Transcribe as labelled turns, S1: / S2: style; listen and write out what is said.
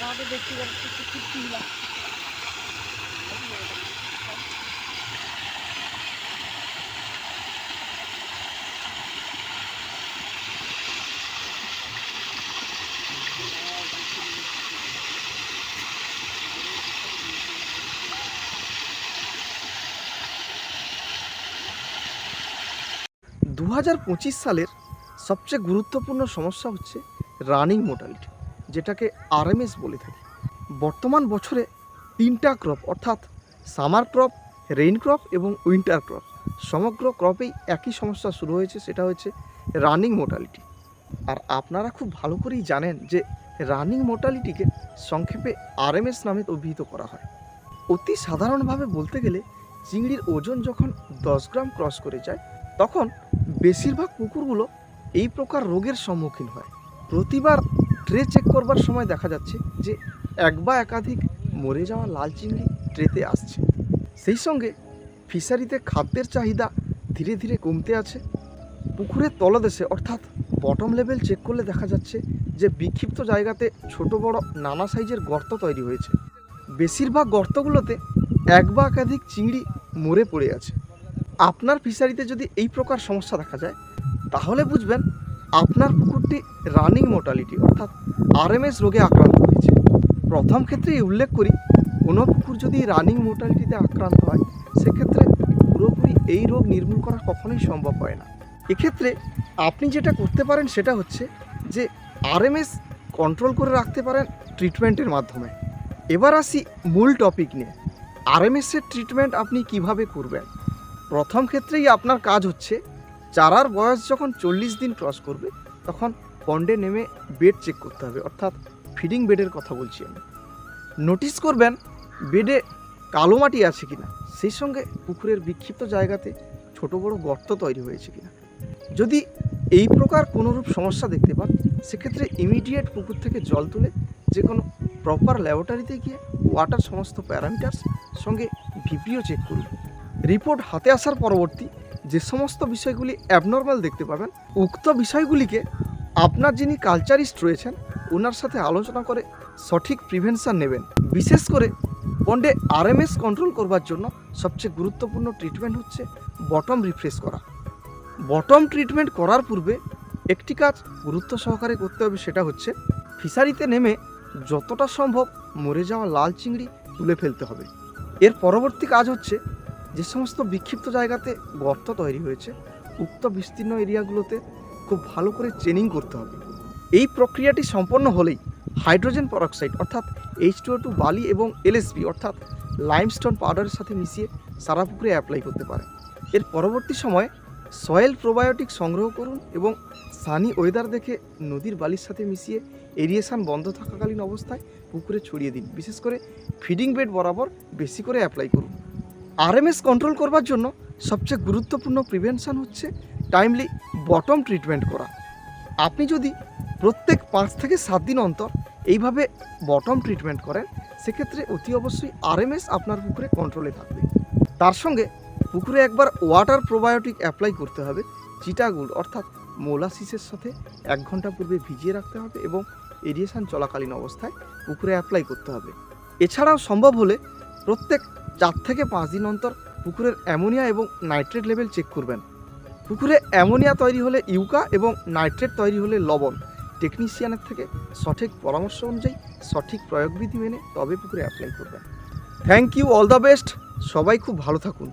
S1: আমাদের
S2: দু হাজার পঁচিশ সালের সবচেয়ে গুরুত্বপূর্ণ সমস্যা হচ্ছে রানিং মোটালিটি যেটাকে আরএমএস বলে থাকি। বর্তমান বছরে তিনটা ক্রপ অর্থাৎ সামার ক্রপ রেইন ক্রপ এবং উইন্টার ক্রপ সমগ্র ক্রপেই একই সমস্যা শুরু হয়েছে, সেটা হচ্ছে রানিং মোটালিটি আর আপনারা খুব ভালো করেই জানেন যে রানিং মোটালিটিকে সংক্ষেপে আরএমএস নামে অভিহিত করা হয়। অতি সাধারণভাবে বলতে গেলে চিংড়ির ওজন যখন দশ গ্রাম ক্রস করে যায়, তখন বেশিরভাগ পুকুরগুলো এই প্রকার রোগের সম্মুখীন হয়। প্রতিবার ট্রে চেক করবার সময় দেখা যাচ্ছে যে এক বা একাধিক মরে যাওয়া লাল চিংড়ি ট্রেতে আসছে। সেই সঙ্গে ফিশারিতে খাদ্যের চাহিদা ধীরে ধীরে কমতে আছে। পুকুরের তলদেশে অর্থাৎ বটম লেভেল চেক করলে দেখা যাচ্ছে যে বিক্ষিপ্ত জায়গাতে ছোট বড় নানা সাইজের গর্ত তৈরি হয়েছে। বেশিরভাগ গর্তগুলোতে এক বা একাধিক চিংড়ি মরে পড়ে আছে। আপনার ফিশারিতে যদি এই প্রকার সমস্যা দেখা যায়, তাহলে বুঝবেন আপনার কুকুরটি রানিং মোটালিটি, অর্থাৎ আরএমএস রোগে আক্রান্ত হয়েছে। প্রথম ক্ষেত্রেই উল্লেখ করি, কোনো কুকুর যদি রানিং মোটালিটিতে আক্রান্ত হয়, সেক্ষেত্রে পুরোপুরি এই রোগ নির্মূল করা কখনোই সম্ভব হয় না। এক্ষেত্রে আপনি যেটা করতে পারেন সেটা হচ্ছে যে আরএমএস কন্ট্রোল করে রাখতে পারেন ট্রিটমেন্টের মাধ্যমে। এবার আসি মূল টপিক নিয়ে। আরএমএসের ট্রিটমেন্ট আপনি কীভাবে করবেন? প্রথম ক্ষেত্রেই আপনার কাজ হচ্ছে চারার বয়স যখন চল্লিশ দিন ক্রস করবে, তখন পন্ডে নেমে বেড চেক করতে হবে। অর্থাৎ ফিডিং বেডের কথা বলছি আমি। নোটিস করবেন বেডে কালো মাটি আছে কিনা, সেই সঙ্গে পুকুরের বিক্ষিপ্ত জায়গাতে ছোট বড় গর্ত তৈরি হয়েছে কিনা। যদি এই প্রকার কোনোরূপ সমস্যা দেখতে পান, সেক্ষেত্রে ইমিডিয়েট পুকুর থেকে জল তুলে যে কোনো প্রপার ল্যাবরেটরিতে গিয়ে ওয়াটার সমস্ত প্যারামিটার্স সঙ্গে ভিপিও চেক করুন। রিপোর্ট হাতে আসার পরবর্তী যে সমস্ত বিষয়গুলি অ্যাবনর্মাল দেখতে পাবেন, উক্ত বিষয়গুলিকে আপনার যিনি কালচারিস্ট রয়েছেন ওনার সাথে আলোচনা করে সঠিক প্রিভেনশন নেবেন। বিশেষ করে পন্ডে আরএমএস কন্ট্রোল করবার জন্য সবচেয়ে গুরুত্বপূর্ণ ট্রিটমেন্ট হচ্ছে বটম রিফ্রেশ করা। বটম ট্রিটমেন্ট করার পূর্বে একটি কাজ গুরুত্ব সহকারে করতে হবে, সেটা হচ্ছে ফিশারিতে নেমে যতটা সম্ভব মরে যাওয়া লাল চিংড়ি তুলে ফেলতে হবে। এর পরবর্তী কাজ হচ্ছে যে সমস্ত বিক্ষিপ্ত জায়গাতে গর্ত তৈরি হয়েছে, উক্ত বিস্তীর্ণ এরিয়াগুলোতে খুব ভালো করে চেনিং করতে হবে। এই প্রক্রিয়াটি সম্পন্ন হলেই হাইড্রোজেন পারক্সাইড অর্থাৎ এইচ টু বালি এবং এলএসপি অর্থাৎ লাইমস্টোন পাউডারের সাথে মিশিয়ে সারা পুকুরে অ্যাপ্লাই করতে পারে। এর পরবর্তী সময়ে সয়েল প্রোবায়োটিক সংগ্রহ করুন এবং সানি ওয়েদার দেখে নদীর বালির সাথে মিশিয়ে এরিয়েশন বন্ধ থাকাকালীন অবস্থায় পুকুরে ছড়িয়ে দিন। বিশেষ করে ফিডিং বেড বরাবর বেশি করে অ্যাপ্লাই করুন। আরএমএস কন্ট্রোল করবার জন্য সবচেয়ে গুরুত্বপূর্ণ প্রিভেনশন হচ্ছে টাইমলি বটম ট্রিটমেন্ট করা। আপনি যদি প্রত্যেক পাঁচ থেকে সাত দিন অন্তর এইভাবে বটম ট্রিটমেন্ট করেন, সেক্ষেত্রে অতি অবশ্যই আরএমএস আপনার পুকুরে কন্ট্রোলে থাকবে। তার সঙ্গে পুকুরে একবার ওয়াটার প্রোবায়োটিক অ্যাপ্লাই করতে হবে চিটাগুড় অর্থাৎ মোলাসিসের সাথে এক ঘণ্টা পূর্বে ভিজিয়ে রাখতে হবে এবং এরিয়েশন চলাকালীন অবস্থায় পুকুরে অ্যাপ্লাই করতে হবে। এছাড়াও সম্ভব হলে প্রত্যেক চার থেকে পাঁচ দিন অন্তর পুকুরের অ্যামোনিয়া এবং নাইট্রেট লেভেল চেক করবেন। পুকুরে অ্যামোনিয়া তৈরি হলে ইউকা এবং নাইট্রেট তৈরি হলে লবণ। টেকনিশিয়ানের থেকে সঠিক পরামর্শ অনুযায়ী সঠিক প্রয়োগবিধি মেনে তবে পুকুরে অ্যাপ্লাই করবেন। Thank you all the best সবাই খুব ভালো থাকুন।